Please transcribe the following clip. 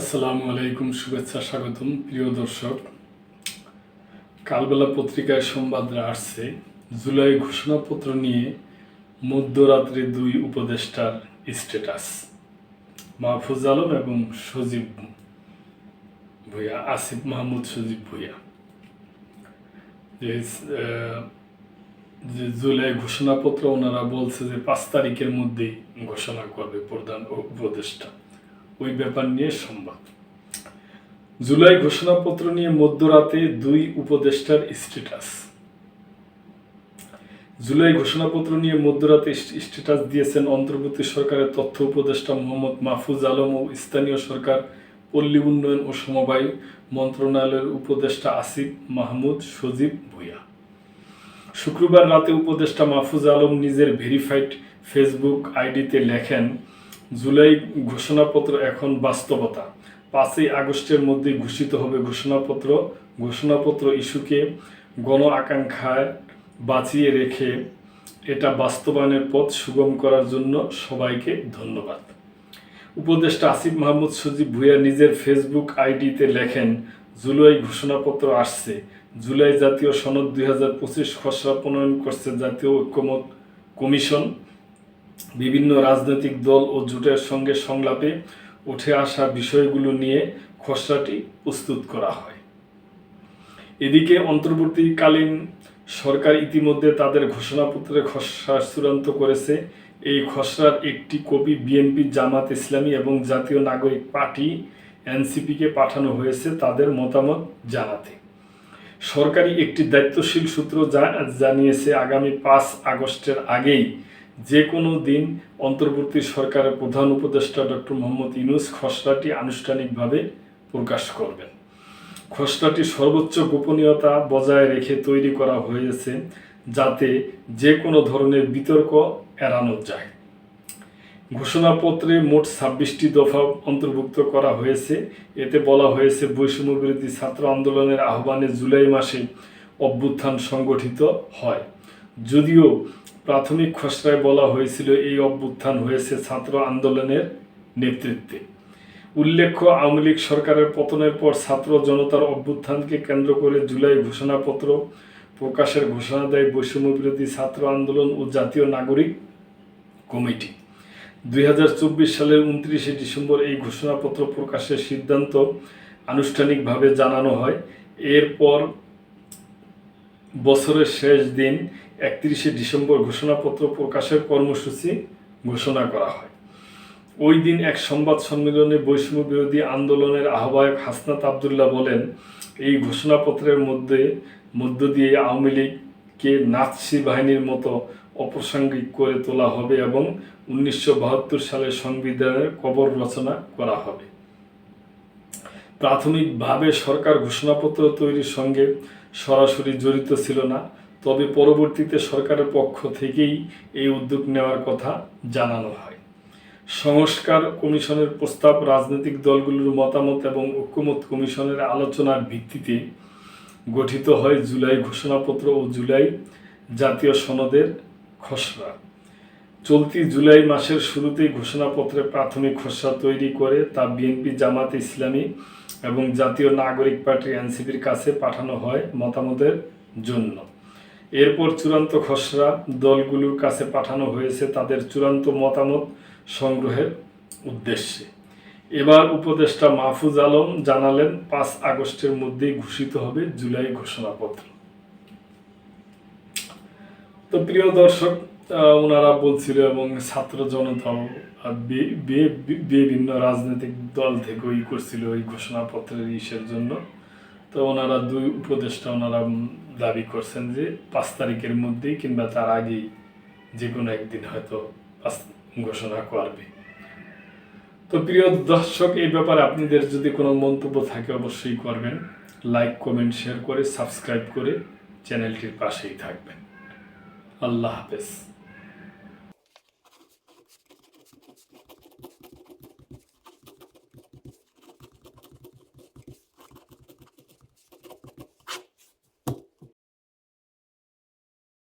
আসসালামু আলাইকুম শুভেচ্ছা স্বাগতম। প্রিয় দর্শক কালবেলা পত্রিকায় সংবাদরা আসছে। জুলাই ঘোষণাপত্র নিয়ে মধ্যরাত্রে দুই উপদেষ্টার স্ট্যাটাস। মাহফুজ আলম এবং সজীব ভূঁইয়া আসিফ মাহমুদ সজীব ভূঁইয়া। যে আহ, যে জুলাই ঘোষণাপত্র ওনারা বলছে যে পাঁচ তারিখের মধ্যেই ঘোষণা করবে প্রধান উপদেষ্টা। ওই ব্যাপার নিয়ে সংবাদ। জুলাই ঘোষণাপত্র নিয়ে মধ্যরাতে দুই উপদেষ্টার স্ট্যাটাস। জুলাই ঘোষণাপত্র নিয়ে মধ্যরাতে স্ট- স্ট্যাটাস দিয়েছেন অন্তর্বর্তী সরকারের তথ্য উপদেষ্টা মোহাম্মদ মাহফুজ আলম ও স্থানীয় সরকার, পল্লী উন্নয়ন ও সমবায় মন্ত্রণালয়ের উপদেষ্টা আসিফ মাহমুদ সজীব ভূঁইয়া। শুক্রবার রাতে উপদেষ্টা মাহফুজ আলম নিজের ভেরিফাইড ফেসবুক আইডিতে লেখেন জুলাই ঘোষণাপত্র এখন বাস্তবতা। পাঁচই আগস্টের মধ্যে ঘোষিত হবে ঘোষণাপত্র। ঘোষণাপত্র ইস্যুকে গণ আকাঙ্ক্ষায় বাঁচিয়ে রেখে এটা বাস্তবায়নের পথ সুগম করার জন্য সবাইকে ধন্যবাদ। উপদেষ্টা আসিফ মাহমুদ সজীব ভুঁইয়া নিজের ফেসবুক আইডিতে লেখেন, জুলাই ঘোষণাপত্র আসছে। জুলাই জাতীয় সনদ দুই হাজার পঁচিশ খসড়া প্রণয়ন করছে জাতীয় ঐক্যমত কমিশন। বিভিন্ন রাজনৈতিক দল ও জোটের সঙ্গে সংলাপে উঠে আসা বিষয়গুলো নিয়ে খসড়াটি প্রস্তুত করা হয়। এদিকে অন্তর্বর্তীকালীন সরকার ইতিমধ্যে তাদের ঘোষণাপত্রের খসড়া চূড়ান্ত করেছে। এই খসড়ার একটি কপি বিএনপি, জামাত ইসলামী এবং জাতীয় নাগরিক পার্টি, এনসিপিকে পাঠানো হয়েছে তাদের মতামত জানাতে। সরকারি একটি দায়িত্বশীল সূত্র জানিয়েছে, আগামী পাঁচ আগস্টের আগেই যে কোনো দিন অন্তর্বর্তী সরকারের প্রধান উপদেষ্টা ডক্টর মোহাম্মদ ইউনুস খসড়াটি আনুষ্ঠানিকভাবে প্রকাশ করবেন। খসড়াটি সর্বোচ্চ গোপনীয়তা বজায় রেখে তৈরি করা হয়েছে যাতে যে কোনো ধরনের বিতর্ক এড়ানো যায়। ঘোষণাপত্রে মোট ছাব্বিশটি দফা অন্তর্ভুক্ত করা হয়েছে। এতে বলা হয়েছে, বৈষম্য বিরোধী ছাত্র আন্দোলনের আহ্বানে জুলাই মাসে অভ্যুত্থান সংগঠিত হয়। যদিও প্রাথমিক খসড়ায় বলা হয়েছিল, এই অভ্যুত্থান হয়েছে ছাত্র আন্দোলনের নেতৃত্বে। উল্লেখ্য, আওয়ামী লীগ সরকারের পতনের পর ছাত্র জনতার অভ্যুত্থানকে কেন্দ্র করে জুলাই ঘোষণাপত্র প্রকাশের ঘোষণা দেয় বৈষম্য বিরোধী ছাত্র আন্দোলন ও জাতীয় নাগরিক কমিটি। দুই হাজার চব্বিশ সালের উনত্রিশে ডিসেম্বর এই ঘোষণাপত্র প্রকাশের সিদ্ধান্ত আনুষ্ঠানিকভাবে জানানো হয়। এরপর বছরের শেষ দিন একত্রিশে ডিসেম্বর ঘোষণাপত্র প্রকাশের কর্মসূচি ঘোষণা করা হয়। ওই দিন এক সংবাদ সম্মেলনে বৈষম্য বিরোধী আন্দোলনের আহ্বায়ক হাসনাত আবদুল্লাহ বলেন, এই ঘোষণাপত্রের মধ্যে, মধ্য দিয়ে আওয়ামী লীগকে নাৎসি বাহিনীর মতো অপ্রাসঙ্গিক করে তোলা হবে এবং উনিশশো সালের সংবিধানের কবর রচনা করা হবে। প্রাথমিকভাবে সরকার ঘোষণাপত্র তৈরির সঙ্গে সরাসরি জড়িত ছিল না, তবে পরবর্তীতে সরকারের পক্ষ থেকেই এই উদ্যোগ নেওয়ার কথা জানানো হয়। সংস্কার কমিশনের প্রস্তাব রাজনৈতিক দলগুলোর মতামত এবং ঐক্যমত কমিশনের আলোচনার ভিত্তিতে গঠিত হয় জুলাই ঘোষণাপত্র ও জুলাই জাতীয় সনদের খসড়া। চলতি জুলাই মাসের শুরুতেই ঘোষণাপত্রে প্রাথমিক খসড়া তৈরি করে তা বিএনপি জামাত ইসলামী এবং জাতীয় নাগরিক পার্টি এনসিপির কাছে পাঠানো হয় মতামতের জন্য। এরপর চূড়ান্ত খসড়া দলগুলোর কাছে পাঠানো হয়েছে তাদের চূড়ান্ত মতামত সংগ্রহের উদ্দেশ্যে। এবার উপদেষ্টা মাহফুজ আলম জানালেন, পাঁচ আগস্টের মধ্যেই ঘোষিত হবে জুলাই ঘোষণাপত্র। তো প্রিয় দর্শক ওনারা বলছিল এবং ছাত্র জনতাও বিভিন্ন রাজনৈতিক দল থেকে ওই করছিল ওই ঘোষণাপত্রের ইসের জন্য। তো ওনারা দুই উপদেষ্টা ওনারা দাবি করছেন যে পাঁচ তারিখের মধ্যেই কিংবা তার আগেই যে কোনো একদিন হয়তো ঘোষণা করবে। তো প্রিয় দর্শক, এই ব্যাপারে আপনাদের যদি কোনো মন্তব্য থাকে অবশ্যই করবেন। লাইক, কমেন্ট, শেয়ার করে, সাবস্ক্রাইব করে চ্যানেলটির পাশেই থাকবেন। আল্লাহ হাফেজ।